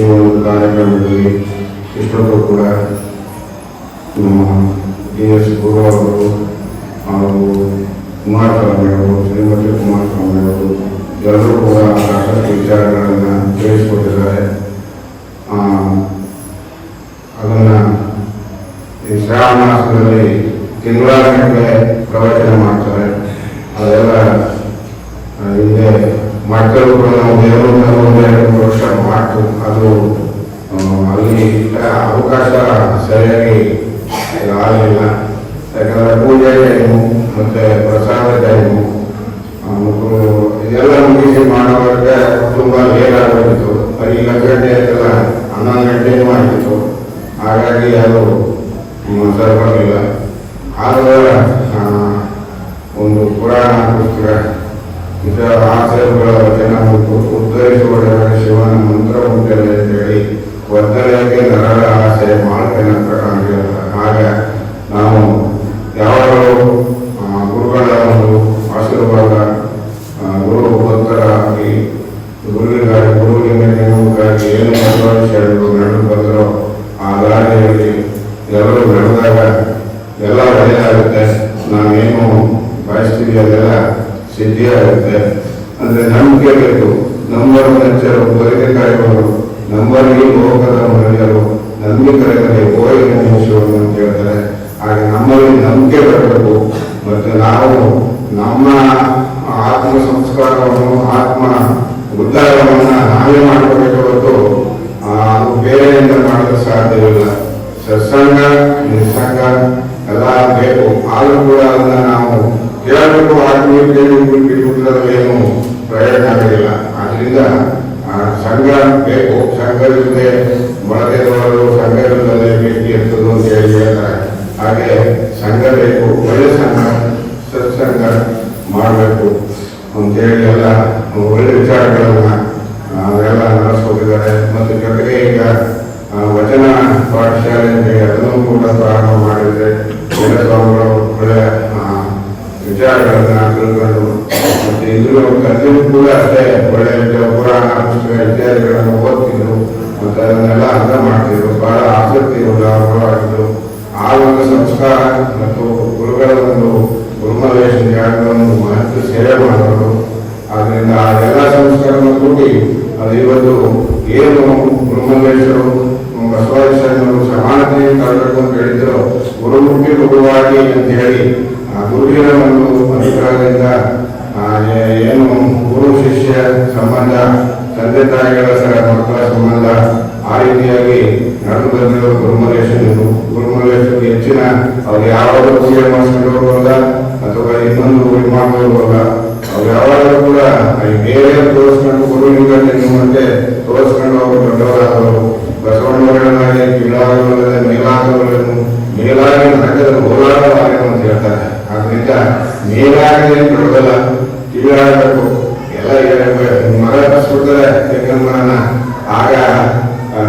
ಈ ಒಂದು ಕಾರ್ಯಕ್ರಮದಲ್ಲಿ ಇಷ್ಟೊತ್ತು ಕೂಡ ನಮ್ಮ ಡಿ ಎಸ್ ಗುರು ಅವರು ಹಾಗೂ ಕುಮಾರಸ್ವಾಮಿ ಅವರು ಶ್ರೀಮತಿ ಕುಮಾರಸ್ವಾಮಿ ಅವರು ಎಲ್ಲರೂ ಕೂಡ ಸಾಕಷ್ಟು ವಿಚಾರಗಳನ್ನು ತಿಳಿಸಿಕೊಟ್ಟಿದ್ದಾರೆ ಆ, ಅದನ್ನ ಈ ಶ್ರಾವಣ ಮಾಸದಲ್ಲಿ ತಿಂಗಳಾಗಟ್ಟಲೆ ಆಗಲಿಲ್ಲ ಯಾಕಂದ್ರೆ ಪೂಜೆ ಟೈಮು ಮತ್ತೆ ಪ್ರಸಾದ ಟೈಮು ಮತ್ತು ಇದೆಲ್ಲ ಮುಗಿಸಿ ಮಾಡುವಾಗ ತುಂಬಾ ಲೇಟ್ ಆಗೋಗಿತ್ತು ಐದು ಗಂಟೆ ಆಯ್ತಲ್ಲ ಹನ್ನೊಂದು ಗಂಟೆನೂ ಆಗಿತ್ತು ಹಾಗಾಗಿ ಅದು ಸರಿಪಡಲಿಲ್ಲ ಆದರೂ ಆ, ಒಂದು ಪುರಾಣ ಪುಸ್ತಕ ಇದರ ಆಸೆಗಳ ವಚನ ಮತ್ತು ಉದ್ಧರಿಸುವ ಶಿವನ ಮಂತ್ರ ಉಂಟಲ್ಲ ಅಂತೇಳಿ ಒತ್ತಡಕ್ಕೆ ನರಳ ಆಸೆ ಮಾಡ್ತೇನೆ ಅಂತ ಗುರುವಿನ ಏನು ಮಧ್ವಾಚಾರ್ಯರು ನಡೆದು ಬಂದರೋ ಆ ದಾರಿಯಲ್ಲಿ ಎಲ್ಲರೂ ಎಲ್ಲ ಒಳ್ಳೆಯದಾಗುತ್ತೆ ನಾವೇನು ಬಯಸ್ತೀವಿ ಅದೆಲ್ಲ ಸಿದ್ಧಿಯಾಗುತ್ತೆ ಅಂದ್ರೆ ನಂಬಿಕೆ ಬೇಕು ನಂಬರ್ ನೆಚ್ಚರು ಕಾರ್ಯಗಳು ನಂಬರ್ಗೆ ಲೋಕದ ಮಹಿಳೆಯರು ನಂಬಿಕರಿಗೆ ಓಯಿನ ನಿಮಿಷಗಳು ಅಂತ ಹೇಳ್ತಾರೆ ಹಾಗೆ ನಮ್ಮಲ್ಲಿ ನಂಬಿಕೆ ಬರಬೇಕು ಮತ್ತು ನಾವು ನಮ್ಮ ಆತ್ಮ ಸಂಸ್ಕಾರವನ್ನು ಆತ್ಮ ನಾವೇ ಮಾಡಬೇಕು ಹೊರತು ಬೇರೆಯಿಂದ ಮಾಡಲು ಸಾಧ್ಯವಿಲ್ಲ ಸತ್ಸಂಗ, ನಿಸ್ಸಂಗ ಎಲ್ಲ ಬೇಕು. ಆದರೂ ಕೂಡ ಅದನ್ನು ನಾವು ಕೇಳಬೇಕು ಬಿಟ್ಟುಬಿಟ್ಟರೆ ಏನು ಪ್ರಯೋಜನ ಆಗಲಿಲ್ಲ ಆದ್ರಿಂದ ಸಂಘ ಬೇಕು. ಸಂಘವಿಲ್ಲದೆ ಮೊಳಗೆದವರು ಸಂಘವಿಲ್ಲದೆ ಭೇಟಿ ಇರ್ತದೆ ಅಂತ ಹೇಳಿ ಹೇಳ್ತಾರೆ. ಹಾಗೆ ವಚನ ಪಾಠಶಾಲೆ ಅದನ್ನು ಕೂಡ ಪ್ರಾರಂಭ ಮಾಡಿದ್ರೆ ಸ್ವಾಮಿಗಳು ಒಳ್ಳೆ ವಿಚಾರಗಳನ್ನು ತಿಳ್ಕೊಂಡು ಮತ್ತೆ ಇದ್ರ ಕಲಿಯೂ ಕೂಡ ಅಷ್ಟೇ, ಒಳ್ಳೆ ವಿಚಾರ- ಪುರಾಣ, ಪುಸ್ತಕ, ಇತ್ಯಾದಿಗಳನ್ನು ಓದ್ತಿದ್ರು, ಮತ್ತೆ ಅದನ್ನೆಲ್ಲ ಅರ್ಥ ಮಾಡ್ತಿದ್ರು, ಬಹಳ ಆಸಕ್ತಿ ಉಳ್ಳವರಾಗಿದ್ರು ಆ ಒಂದು ಸಂಸ್ಕಾರ ಮತ್ತು ಗುರುಗಳ ಒಂದು ಗುರುಮಲೇಶ ಜ್ಞಾನವನ್ನು ಮಹತ್ವ ಸೇವೆ ಮಾಡೋರು ಆದ್ರಿಂದ ಆ ಎಲ್ಲ ಸಂಸ್ಕಾರವನ್ನು ಕೂಡಿ, ಅದು ಇವತ್ತು ಏನು ಗುರುಮಲ್ಲೇಶ್ವರು ಬಸವರಾಜರು ಸಮಾನತೆ ತರಬೇಕು ಅಂತ ಹೇಳಿದ್ರು ಗುರುಮುಖಿ ಗುರುವಾಗಿ ಅಂತ ಹೇಳಿ ಆ ಗುರುವಿನ ಒಂದು ಅನುಗ್ರಹದಿಂದ ಏನು ಗುರು ಶಿಷ್ಯ ಸಂಬಂಧ ತಂದೆ ತಾಯಿಗಳ ಮಕ್ಕಳ ಸಂಬಂಧ ಆ ರೀತಿಯಾಗಿ ನಡೆದು ಬಂದಿರೋ ಗುರುಮಲೇಶ್ವರ ಹೆಚ್ಚಿನ ಅವ್ರು ಯಾವಾಗ ಪೂಜೆ ಮಾಡಿಸ್ಕೊಂಡು ಅಲ್ಲ ಅಥವಾ ಇನ್ನೊಂದು ಇದು ಅಲ್ಲ ಅವ್ರು ಯಾವಾಗಲೂ ಕೂಡ ಬೇರೆ ತೋರಿಸ್ಕೊಂಡು ಗುರುವಿನಿಂದ ನಿಮ್ಮಂತೆ ತೋರಿಸ್ಕೊಂಡು ಅವರು ದೊಡ್ಡವರಾದವರು ಬಸವಣ್ಣವರನ್ನಾಗಿ ಕೀಳಾಗವಲ್ಲದೆ ಮೇಲಾಗವಲ್ಲನು ಮೇಲಾಗಿ ನರಕದ ಹೋರಾಟವಾಗನು ಅಂತ ಹೇಳ್ತಾರೆ ಆದ್ರಿಂದ ಮೇಲಾಗಿ ದೊಡ್ಡದಲ್ಲ ಕೀಳಾಗಬೇಕು ಎಲ್ಲ ಮರ ಸುಡ್ತಾರೆ ಯಾಕಂದ್ರೆ ಆಗ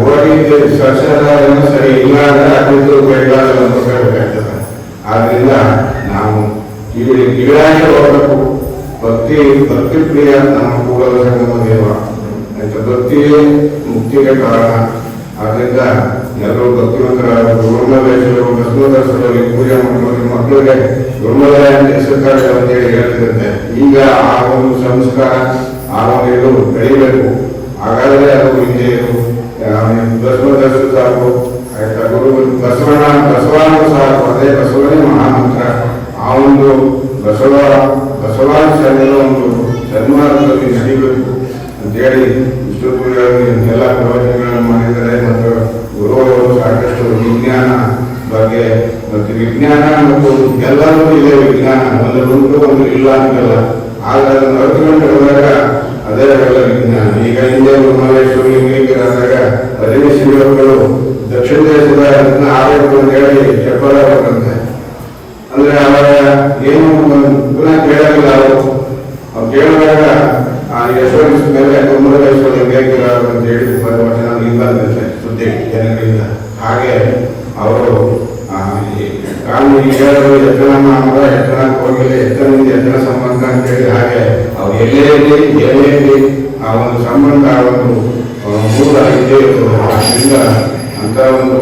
ಹೋಗಿ ಸಸ್ಯದ ಸರಿ ಇಲ್ಲ ಅಂದ್ರೆ ಅದಿದ್ದು ಉಪಯೋಗ ಅಂತ ಹೇಳ್ಬೇಕಾಗ್ತದೆ ಆದ್ರಿಂದ ನಾವು ಕಿವಿ ಕೀಳಾಗಿ ಹೋಗಬೇಕು ಭಕ್ತಿ ಭಕ್ತಿ ಪ್ರಿಯ ನಮ್ಮ ಕೂಡಲ ದೇವ ಭಕ್ತಿಯೇ ಮುಕ್ತಿಗೆ ಕಾರಣ ಮಕ್ಕಳಿಗೆ ಗುರುಮಲಯ ಹೆಸರುಕಾರಗಳು ಅಂತೇಳಿ ಹೇಳ್ತಿದ್ದಂತೆ ಈಗ ಆ ಒಂದು ಸಂಸ್ಕಾರ ಆ ಒಂದು ಇದು ಬೆಳಿಬೇಕು ಹಾಗಾದ್ರೆ ಅದು ಹಿಂದೆ ಬಸವದರ್ಶನ ಸಾಕು ಗುರು ಬಸವಣ್ಣ ಬಸವಾನು ಸಾಕು ಅದೇ ಬಸವನೇ ಮಹಾಮಂತ್ರ ಆ ಒಂದು ಬಸವ ಬಸವಾಚಾರ್ಯರ ಒಂದು ಸನ್ಮಾನದಲ್ಲಿ ನಡೀಬೇಕು ಅಂತೇಳಿ ಎಲ್ಲ ಪ್ರವಚನಗಳನ್ನು ಮಾಡಿದ್ದಾರೆ. ಮತ್ತು ಗುರುಗಳು ಸಾಕಷ್ಟು ವಿಜ್ಞಾನ ಬಗ್ಗೆ ಮತ್ತು ವಿಜ್ಞಾನ ಮತ್ತು ಎಲ್ಲರೂ ಇದೆ, ವಿಜ್ಞಾನ. ಒಂದು ಉಂಟು ಒಂದು ಇಲ್ಲ ಅಂತಲ್ಲ. ಆಗ ಅದನ್ನು ಅರ್ಥಕೊಂಡು ಹೋದಾಗ ಅದೇ ಎಲ್ಲ ವಿಜ್ಞಾನ. ಈಗ ಹಿಂದೆ ಮಲ್ಲೇಶ್ವರಿ ಲಿಂಗೈಕ್ಯರಾದಾಗ ಹದಿನೈದು ಶಿಬಿರಗಳು ದಕ್ಷಿಣ ದೇಶದ ಅದನ್ನ ಆರೋಗ್ಯ ಅಂತ ಹೇಳಿ ಬರ್ತಂತೆ ಅಂದ್ರೆ ಅವಾಗ ಏನು ಪುನಃ ಕೇಳಲಿಲ್ಲ ಅವರು. ಅವ್ರು ಕೇಳಿದಾಗ, ಆ ಯಶವಂತ ಮೇಲೆ ಮಹಾಲೇಶ್ವರ ಲಿಂಗೈಕ್ಯರ ಅಂತ ಹೇಳಿ ವಚನ ನಿಲ್ಲಂತೆ ಸುದ್ದಿ ಜನಗಳಿಂದ ಹಾಗೆ ಅವರು ಕಾನೂನು ಈಗ ಎತ್ತನ ಮಾನವ ಎತ್ತನ ಹೋಗಿಲ್ಲ ಎತ್ತನಿಂದ ಎತ್ತನ ಸಂಬಂಧ ಅಂತ ಹೇಳಿ ಹಾಗೆ ಅವ್ರು ಎಲ್ಲೇ ಇರಲಿ ಏನೇ ಇರಲಿ ಆ ಒಂದು ಸಂಬಂಧ, ಆ ಒಂದು ಮೂಲ ಇದ್ದೇ ಅದರಿಂದ ಅಂತ ಒಂದು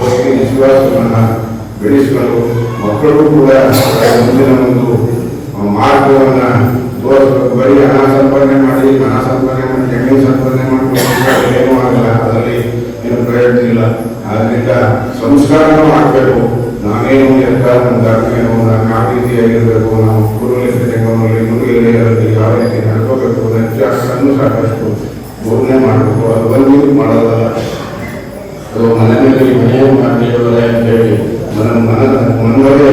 ಭಕ್ತಿ ವಿಶ್ವಾಸವನ್ನು ಬೆಳೆಸಿಕೊಂಡು ಮಕ್ಕಳಿಗೂ ಕೂಡ ಮುಂದಿನ ಒಂದು ಮಾರ್ಗವನ್ನು ತೋರಿಸಬೇಕು. ಬರೀ ಹಣ ಸಂಪಾದನೆ ಮಾಡಿ, ಹಣ ಸಂಪಾದನೆ ಮಾಡಿ ಜಮೀನು ಸಂಪಾದನೆ ಮಾಡಿ ಏನೂ ಆಗಲ್ಲ. ಅದರಲ್ಲಿ ಏನು ಪ್ರಯೋಜನ ಇಲ್ಲ. ಆದ್ದರಿಂದ ಸಂಸ್ಕಾರನೂ ಆಗಬೇಕು. ಧರ್ಮ ಏನು ನಾನು ಯಾವ ರೀತಿಯಾಗಿರಬೇಕು ನಾವು ಗುರುವಿನ ತೆಗೆದಲ್ಲಿ ನುಡಿಯಲ್ಲಿ ಯಾವ ರೀತಿ ನಡ್ಕೋಬೇಕು ವ್ಯತ್ಯಾಸವನ್ನು ಸಾಕಷ್ಟು ಬೋಧನೆ ಮಾಡಬೇಕು ಅದು ಬಂದು ಮಾಡೋದಲ್ಲ ಅದು ಮನೆಯಲ್ಲಿ ಮನೆಯ ಮಾತುಗಳೇ ಅಂತೇಳಿ ಮನ ಮನ ಮನವೇ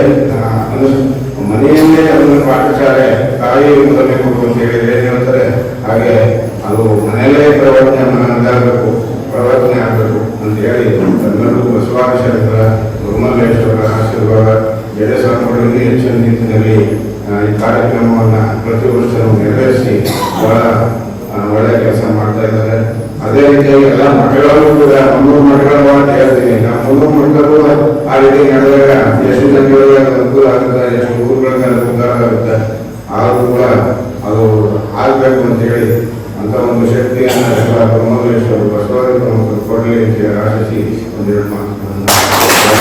ಮನೆಯಲ್ಲೇ ಅದನ್ನು ಪಾಠಶಾಲೆ ತಾಯಿ ಮೊದಲೇ ಕೊಡು ಅಂತ ಹೇಳಿದ್ರೆ ಏನ್ ಹೇಳ್ತಾರೆ ಹಾಗೆ ಅದು ಮನೆಯಲ್ಲೇ ಪ್ರವರ್ತನೆ ಮನದಾಗಬೇಕು ಪ್ರವರ್ತನೆ ಆಗಬೇಕು ಅಂತ ಹೇಳಿ ಎಲ್ಲರೂ ಬಸವಾದಿಶರ ಗುರುಮಲ್ಲೇಶ್ವರ ಆಶೀರ್ವಾದ ಜಡೇಶ್ವರಗಳಿಗೆ ಹೆಚ್ಚಿನ ನಿಟ್ಟಿನಲ್ಲಿ ಆ, ಈ ಕಾರ್ಯಕ್ರಮವನ್ನು ಪ್ರತಿ ವರ್ಷ ನೆರವೇರಿಸಿ ಬಹಳ ಆ, ಒಳ್ಳೆ ಕೆಲಸ ಮಾಡ್ತಾ ಇದ್ದಾರೆ. ಅದೇ ರೀತಿಯಾಗಿ ಎಲ್ಲ ಮಕ್ಕಳಲ್ಲೂ ಕೂಡ ಮುನ್ನೂರು ಮಠಗಳು ಅಂತ ಹೇಳ್ತೀನಿ ಮುನ್ನೂರು ಮಠಗಳು ಆ ರೀತಿ ನಡೆದಾಗ ಎಷ್ಟು ಜನಗಳಿಗೆ ಅನುಕೂಲ ಆಗುತ್ತೆ